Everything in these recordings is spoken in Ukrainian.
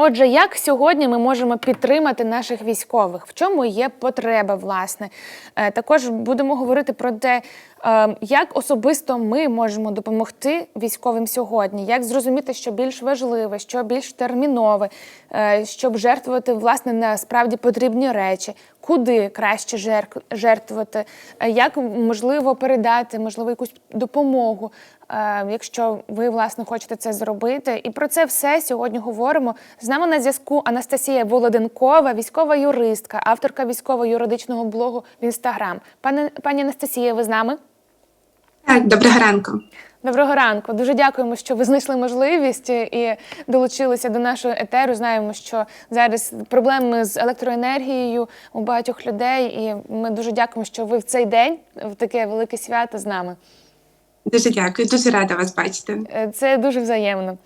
Отже, як сьогодні ми можемо підтримати наших військових? В чому є потреба, власне? Е, Також будемо говорити про те, е, як особисто ми можемо допомогти військовим сьогодні, як зрозуміти, що більш важливе, що більш термінове, е, щоб жертвувати власне на справді потрібні речі, куди краще жертв- жертвувати, як можливо передати, можливо, якусь допомогу, якщо ви власне хочете це зробити. І про це все сьогодні говоримо. З нами на зв'язку Анастасія Володенкова, військова юристка, авторка військово-юридичного блогу в інстаграм. Пане пані Анастасія, ви з нами? Так, доброго ранку. Доброго ранку. Дуже дякуємо, що ви знайшли можливість і долучилися до нашого етеру. Знаємо, що зараз проблеми з електроенергією у багатьох людей, і ми дуже дякуємо, що ви в цей день, в таке велике свято з нами. Дуже дякую, дуже рада вас бачити. Е, Це дуже взаємно.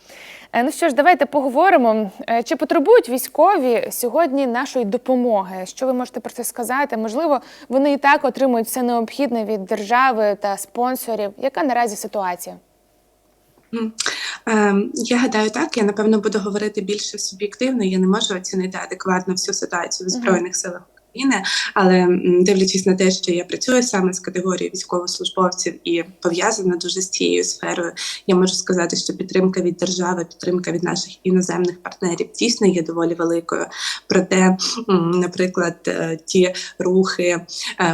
Е, Ну що ж, давайте поговоримо. Е, Чи потребують військові сьогодні нашої допомоги? Що ви можете про це сказати? Можливо, вони і так отримують все необхідне від держави та спонсорів. Яка наразі ситуація? Ем, Я гадаю, так. Я напевно буду говорити більше суб'єктивно. Я не можу оцінити адекватно всю ситуацію в збройних силах України, але дивлячись на те, що я працюю саме з категорією військовослужбовців і пов'язана дуже з цією сферою, я можу сказати, що підтримка від держави, підтримка від наших іноземних партнерів дійсно є доволі великою. Проте, наприклад, е, ті рухи е,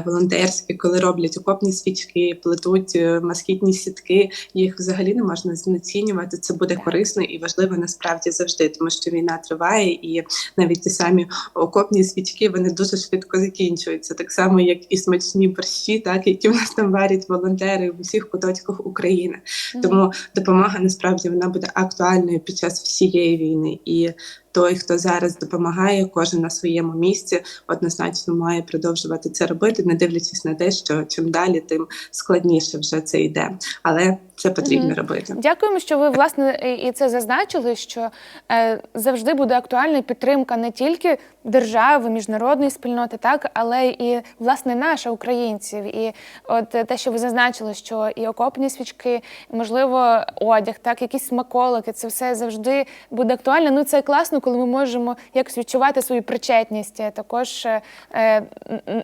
волонтерські, коли роблять окопні свічки, плетуть е, москітні сітки, їх взагалі не можна знецінювати. Це буде корисно і важливо насправді завжди, тому що війна триває, і навіть ті самі окопні свічки вони дуже швидко закінчуються. Так само, як і смачні борщі, так які в нас там варять волонтери в усіх куточках України. Тому допомога насправді вона буде актуальною під час всієї війни. І той, хто зараз допомагає, кожен на своєму місці, однозначно має продовжувати це робити, не дивлячись на те, що чим далі, тим складніше вже це йде. Але це потрібно Мгм. робити. Дякуємо, що ви власне і- це зазначили. Що е, завжди буде актуальна підтримка не тільки держави, міжнародної спільноти, так але і власне наша українців. І от те, що ви зазначили, що і окопні свічки, можливо, одяг, так, якісь смаколики, це все завжди буде актуально. Ну це класно, коли ми можемо якось відчувати свою причетність е, також е, е,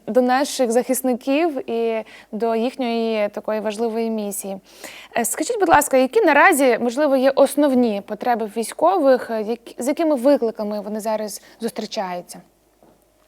до наших захисників і до їхньої такої важливої місії. Скажіть, будь ласка, які наразі можливо є основні потреби військових, з якими викликами вони зараз зустрічаються?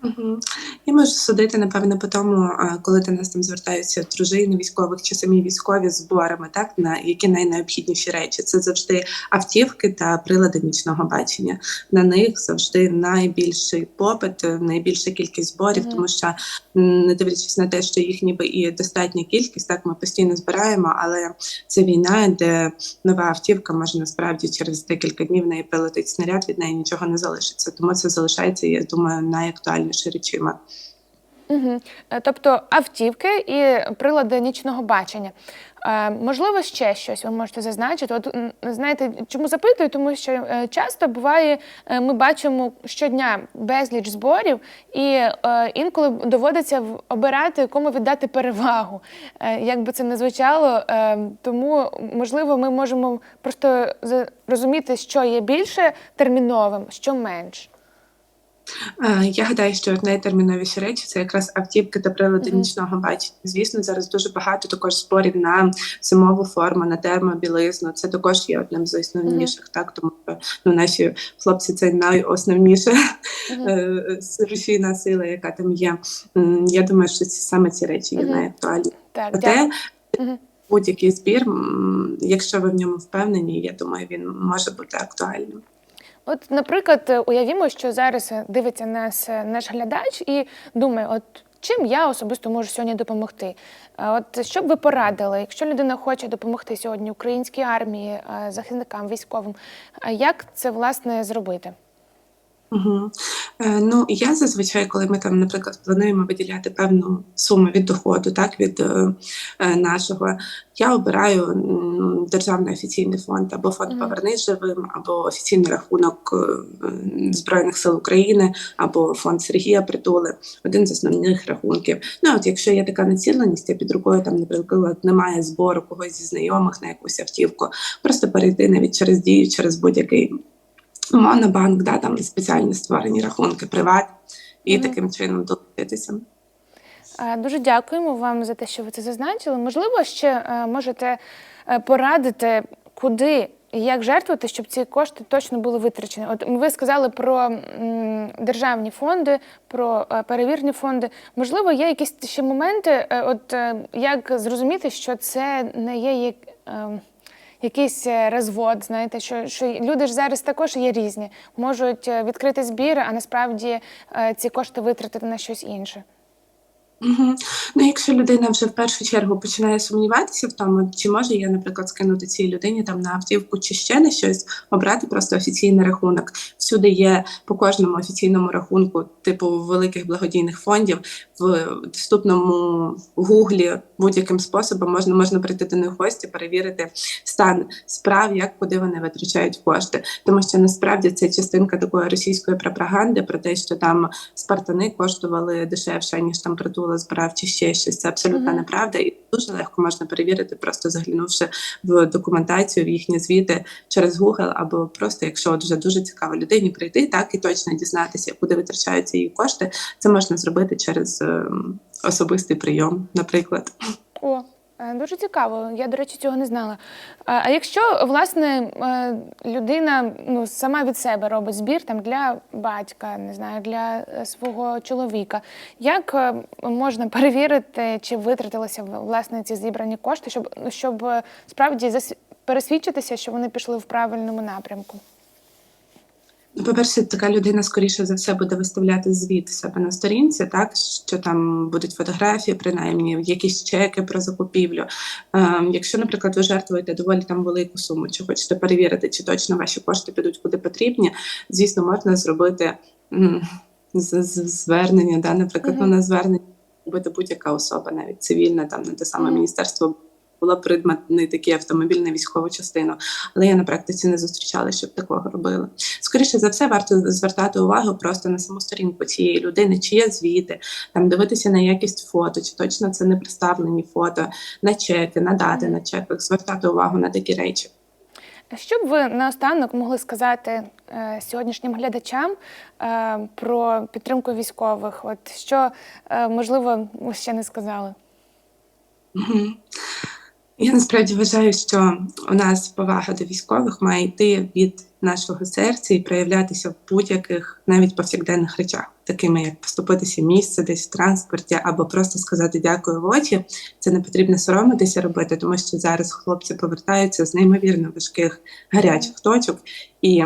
Мгм. Я можу судити, напевно, по тому, коли до нас там звертаються дружини військових чи самі військові з зборами, так на які найнеобхідніші речі. Це завжди автівки та прилади нічного бачення. На них завжди найбільший попит, найбільша кількість зборів, Мгм. тому що не дивлячись на те, що їх ніби і достатня кількість, так ми постійно збираємо, але це війна, де нова автівка може насправді через декілька днів в неї прилетить снаряд, від неї нічого не залишиться. Тому це залишається, я думаю, найактуальніше речима. Угу. Тобто автівки і прилади нічного бачення. Е, Можливо, ще щось ви можете зазначити. От знаєте, чому запитую? Тому що е, часто буває, е, ми бачимо щодня безліч зборів, і е, інколи доводиться обирати, кому віддати перевагу. Е, Як би це не звучало, е, тому можливо, ми можемо просто за- розуміти, що є більше терміновим, що менш. Е, Я гадаю, що найтерміновіші речі це якраз автівки та прилади Мгм. нічного бачення. Звісно, зараз дуже багато також зборів на зимову форму, на термобілизну. Це також є одним з основніших, так тому що ну, наші хлопці це найосновніша Мгм. е, рушійна сила, яка там є. Я думаю, що ці саме ці речі є Мгм. найактуальніші. Так, Проте дякую. Мгм. будь-який збір, якщо ви в ньому впевнені, я думаю, він може бути актуальним. От, наприклад, е, уявімо, що зараз е, дивиться нас е, наш глядач і думає, от чим я особисто можу сьогодні допомогти? От що б ви порадили, якщо людина хоче допомогти сьогодні українській армії, захисникам, військовим, як це власне зробити? Угу. Е, ну я зазвичай, коли ми там, наприклад, плануємо виділяти певну суму від доходу, так від е, е, нашого, я обираю м, державний офіційний фонд або фонд Мгм. Повернись живим, або офіційний рахунок е, е, Збройних сил України, або фонд Сергія Притули, один з основних рахунків. Ну от якщо є така націленість, а під рукою там, наприклад, немає збору когось зі знайомих на якусь автівку, просто перейти навіть через дію, через будь-який Монобанк, да, там спеціальні створені рахунки, приват, і Мгм. таким чином долучитися. Е, Дуже дякуємо вам за те, що ви це зазначили. Можливо, ще е, можете е, порадити, куди і як жертвувати, щоб ці кошти точно були витрачені. От ви сказали про державні фонди, про перевірні фонди. Можливо, є якісь ще моменти, от як зрозуміти, що це не є як. Якийсь е, розвод, знаєте, що, що люди ж зараз також є різні, можуть е, відкрити збір, а насправді е, ці кошти витратити на щось інше. Угу. Ну, якщо людина вже в першу чергу починає сумніватися в тому, чи може я, наприклад, скинути цій людині там на автівку чи ще на щось, обрати просто офіційний рахунок. Всюди є по кожному офіційному рахунку, типу великих благодійних фондів, в доступному гуглі будь-яким способом можна можна прийти до них гості, перевірити стан справ, як куди вони витрачають кошти. Тому що насправді це частинка такої російської пропаганди про те, що там спартани коштували дешевше, ніж там притула збирав чи ще щось. Це абсолютно Мгм. неправда, і дуже легко можна перевірити, просто заглянувши в документацію, в їхні звіти через Google, або просто, якщо от вже дуже цікаво людині прийти, так і точно дізнатися, куди витрачаються її кошти. Це можна зробити через е, особистий прийом, наприклад. О, дуже цікаво. Я, до речі, цього не знала. А а якщо власне е, людина ну, сама від себе робить збір там для батька, не знаю, для е, свого чоловіка, як е, можна перевірити, чи витратилися власне ці зібрані кошти, щоб, щоб е, справді пересвідчитися, що вони пішли в правильному напрямку? Ну, По-перше, така людина скоріше за все буде виставляти звіт в себе на сторінці, так що там будуть фотографії, принаймні якісь чеки про закупівлю. Ем, якщо, наприклад, ви жертвуєте доволі там велику суму, чи хочете перевірити, чи точно ваші кошти підуть куди потрібні, звісно, можна зробити звернення, да, наприклад, Мгм. ну, на звернення робити будь-яка особа, навіть цивільна, там на те саме міністерство. Було придбаний такий автомобіль на військову частину, але я на практиці не зустрічала, щоб такого робили. Скоріше за все, варто звертати увагу просто на саму сторінку цієї людини, чи є звіти, там дивитися на якість фото, чи точно це не представлені фото, на чеки, на дати на чеках, звертати увагу на такі речі. Що б ви наостанок могли сказати е, сьогоднішнім глядачам е, про підтримку військових? От що е, можливо ще не сказали? Мгм. Я насправді вважаю, що у нас повага до військових має йти від нашого серця і проявлятися в будь-яких навіть повсякденних речах, такими як поступитися місце десь в транспорті, або просто сказати дякую в очі. Це не потрібно соромитися робити, тому що зараз хлопці повертаються з неймовірно важких гарячих точок, і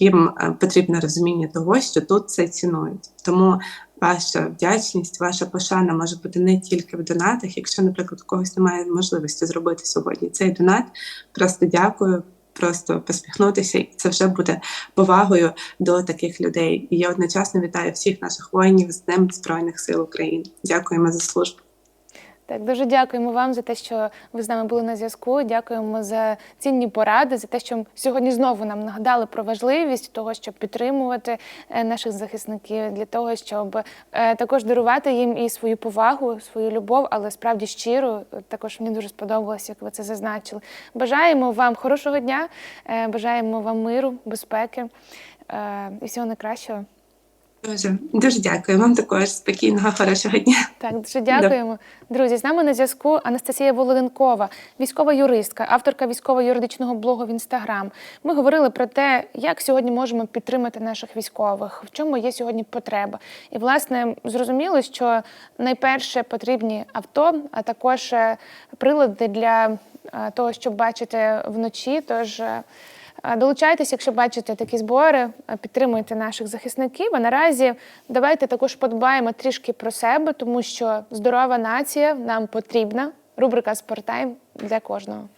їм е, потрібне розуміння того, що тут це цінують. Тому ваша вдячність, ваша пошана може бути не тільки в донатах. Якщо, наприклад, у когось немає можливості зробити сьогодні цей донат, просто дякую. Просто посміхнутися, і це вже буде повагою до таких людей. І я одночасно вітаю всіх наших воїнів з Днем Збройних сил України. Дякуємо за службу. Так, дуже дякуємо вам за те, що ви з нами були на зв'язку. Дякуємо за цінні поради, за те, що сьогодні знову нам нагадали про важливість того, щоб підтримувати е, наших захисників, для того, щоб е, також дарувати їм і свою повагу, свою любов, але справді щиро. Також мені дуже сподобалось, як ви це зазначили. Бажаємо вам хорошого дня, е, бажаємо вам миру, безпеки і всього найкращого. Дуже дуже дякую вам також спокійного, хорошого дня. Так, дуже дякуємо. Друзі, з нами на зв'язку Анастасія Володенкова, військова юристка, авторка військово-юридичного блогу в інстаграм. Ми говорили про те, як сьогодні можемо підтримати наших військових, в чому є сьогодні потреба. І, власне, зрозуміло, що найперше потрібні авто, а також е, прилади для е, того, щоб бачити вночі. Тож Е, якщо бачите такі збори, підтримуйте наших захисників. А наразі давайте також подбаємо трішки про себе, тому що здорова нація нам потрібна. Рубрика Спорттайм для кожного.